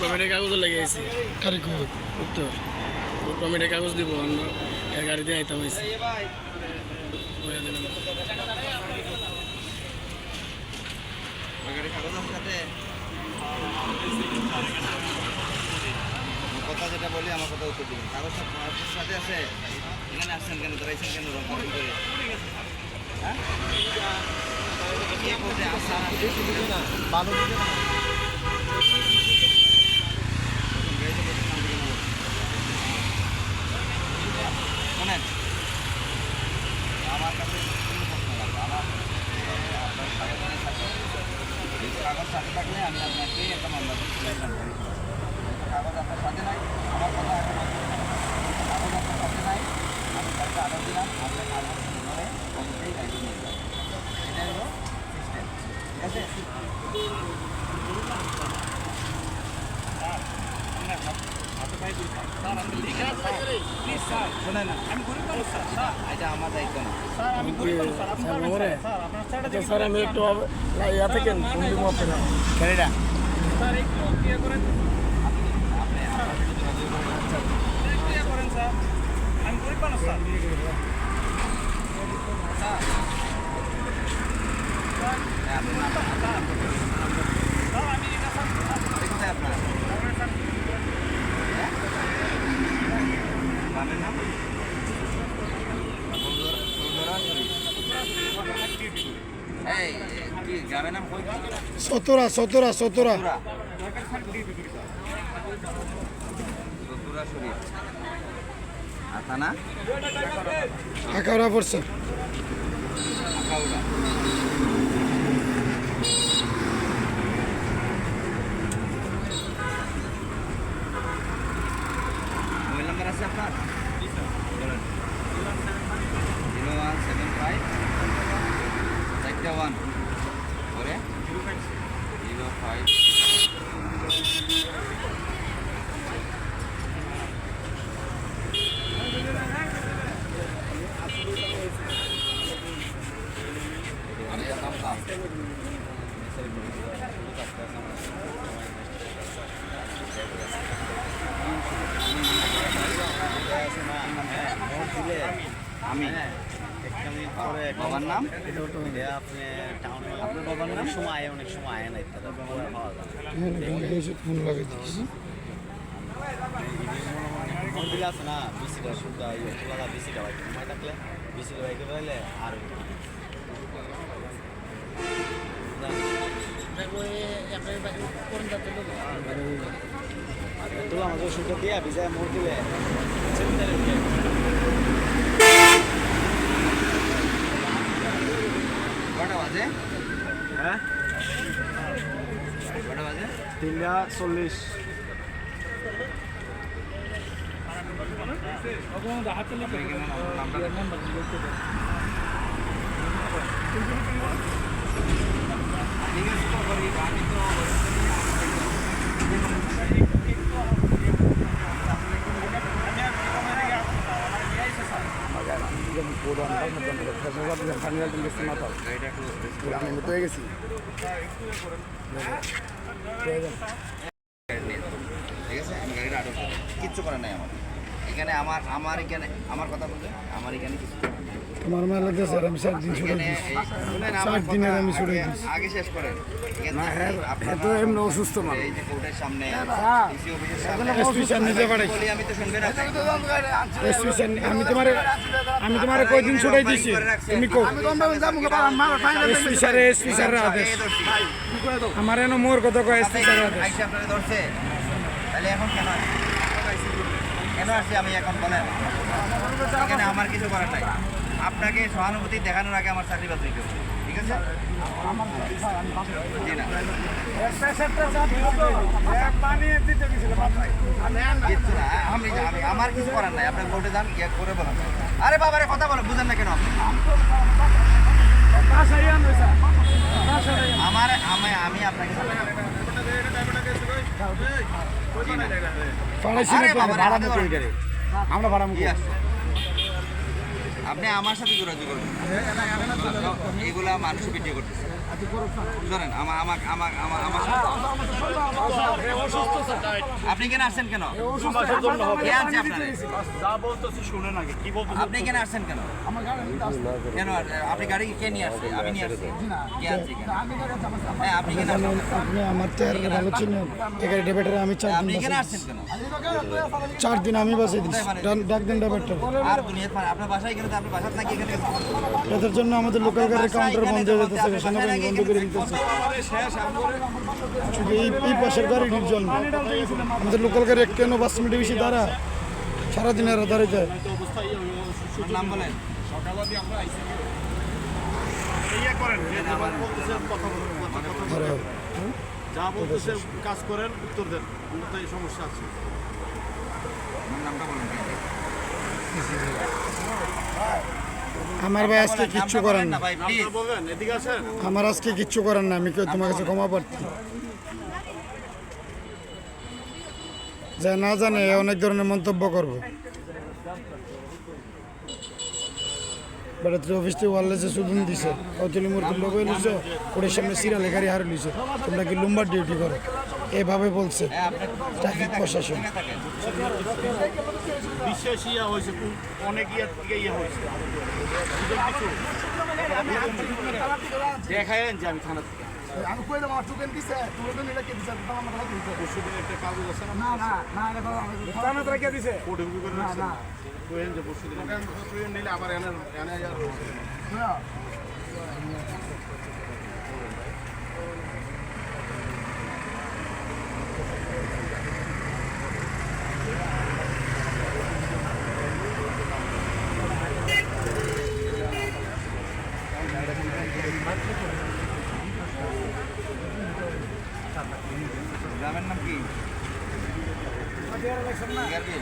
কমিটির কাগজ লাগিয়েছি কারিগর উত্তর কমিটির কাগজ দিব গাড়ি দিয়ে আইতাম হয়েছে কথা যেটা বলি আমার কথা উত্তর দিবেন কাগজ সাথে আছে এখানে আসছেন কেন দাঁড়াইছেন কেন রং কপি করে হ্যাঁ ভালো আমার কাছে কোনো প্রশ্ন লাগবে আমার আপনার কাগজ সাথে এই কাগজ সাথে থাকলে আমি আপনাকে একটা মামলা কাগজ আপনার সাথে নাই, আমার কথা এখন কাগজ আপনার সাথে নাই, আমি তাকে আদার দিলাম, আপনার কাগজ ধরে অবশ্যই গাড়ি নিয়ে যাবেন এটাই হলো সিস্টেম ঠিক আছে? শোনেন এটা আমার দায়িত্ব না স্যার নম্বরে আচ্ছা স্যার আমি একটু ইয়া থেকে ফোন দিব আপনারা গাড়িটা কোথায় আপনার গ্রামের নাম এই কি গ্রামের নাম কই সতরা সতরা সতরা। আকাউরা পড়ছে। আখাউড়া আমি। বাবার নাম। আপনার বাবার নাম? সময় আয় অনেক সময় আয় না ইত্যাদি পাওয়া যায় ফোন লাগাই দিলে আছে না? বিসিটা শুদ্ধ বিসিটা বাইক সময় থাকলে বিসিটা বাইকে আর তো আমাদের শুদ্ধ দিয়ে বিজয় মোড় দিলে কটা বাজে হ্যাঁ? কটা বাজে তিনটা চল্লিশ। আপনি আমি হয়ে গেছি ঠিক আছে? আমি গাড়িটা কিচ্ছু করার নাই আমার। এখানে আমার আমার এখানে আমার কথা বলতে আমার এখানে কিছু মায়ের স্যার আমি সাত দিন ছুটে এখানে দিয়েছি এই- শুনেন ষাট আমার দিনের আমি ছুটে আগে- আগে শেষ করেন। এখান থেকে আপনারা এমনি অসুস্থ মানুষ। এই যে কোর্টের সামনে ডিসি অফিসের সামনে। এসপি স্যার নিজে পাঠাইছি। আমি তো শুনবেন এসপি স্যার আমি তোমার আমি তোমার কয়দিন ছুটাই দিয়েছি তুমি কো এসপি স্যার এসপি স্যারের আদেশ। আমার এনে মোর কথা কয় এসপি স্যারের আদেশ। আপনারা ধরছে। তাহলে এখন কেন? কেন আসছি আমি এখন বলেন এখানে আমার কিছু করার নাই। আপনাকে সহানুভূতি দেখানোর আগে আমার চাকরি বাতিল করবে ঠিক আছে? আমি আমি আমার কিছু করার নাই। আপনার কোর্টে যান করে বলেন। আরে বাবারে, কথা বলেন, বুঝেন না কেন আপনি? আমার আমি আমি আপনাকে জি না। ভাড়া। এটারে আমরা ভাড়া মুখে আসছে? আপনি আমার সাথে যোগাযোগ করবেন। এগুলা মানুষ ভিডিও করতেছে। ধরেন আমার আমাকে আমাকে আমার আমার আপনি কেন আসছেন কেন? কে আনছে আপনারে? আপনি কেন আসছেন কেন? কেন? আপনি গাড়ি কে নিয়ে আসছে? আমি নিয়ে আসছি। কে আনছে কেন হ্যাঁ আপনি কেন আমার চেহারা ভালো চিনেন। এগারো ডেবেটারে আমি চার আপনি কেন আসছেন কেন? চার দিন আমি দিচ্ছি ডাক- ডাক দেন ডেবেটার আর দুনিয়া আপনার বাসায় গেলে এদের জন্য আমাদের লোকাল গাড়ির কাউন্টার বন্ধ হয়ে যেতেছে সেনাবাহিনী বন্ধ করে দিতেছে। শুধু এই এই পাশের গাড়িটির জন্য আমাদের লোকাল গাড়ি এক কেন পাঁচ মিনিট বেশি দাঁড়া? সারাদিন এরা দাঁড়িয়ে যায়। নাম বলেন। করেন যা বলতেছেন কথা বলুন কথা কথা বলুন। ধরে যা বলতেছে কাজ করেন উত্তর দেন। সমস্যা আছে। নামটা বলেন। আমার ভাই আজকে কিচ্ছু করেন না না। ভাই প্লিজ আপনারা বলবেন এদিকে আসেন। আমার আজকে কিচ্ছু করেন না আমি কেউ তোমার কাছে ক্ষমা প্রার্থী। যা না জানে অনেক ধরনের মন্তব্য করব। বেড়াতে অফিস থেকে ওয়ারলেসে সুদুন দিছে কৌতলি মুরগির লোক লইছে ওদের সামনে সিরিয়ালে গাড়ি হারে লইছে তোমরা কি লুম্বার ডিউটি করো? এভাবে বলছে ট্রাফিক প্রশাসন। বিশেষ ইয়া হয়েছে অনেক থেকে ইয়ে হয়েছে। দেখায়েন যে আমি থানা থেকে। আমি কই দাম আমার টোকেন দিছে টোকেন এটা কে দিছে? আমার একটা আছে না? না না না এটা দাম থানা থেকে কে দিছে? করে যে নিলে আবার এনে এনে গ্রামের নাম কি? গ্রামের?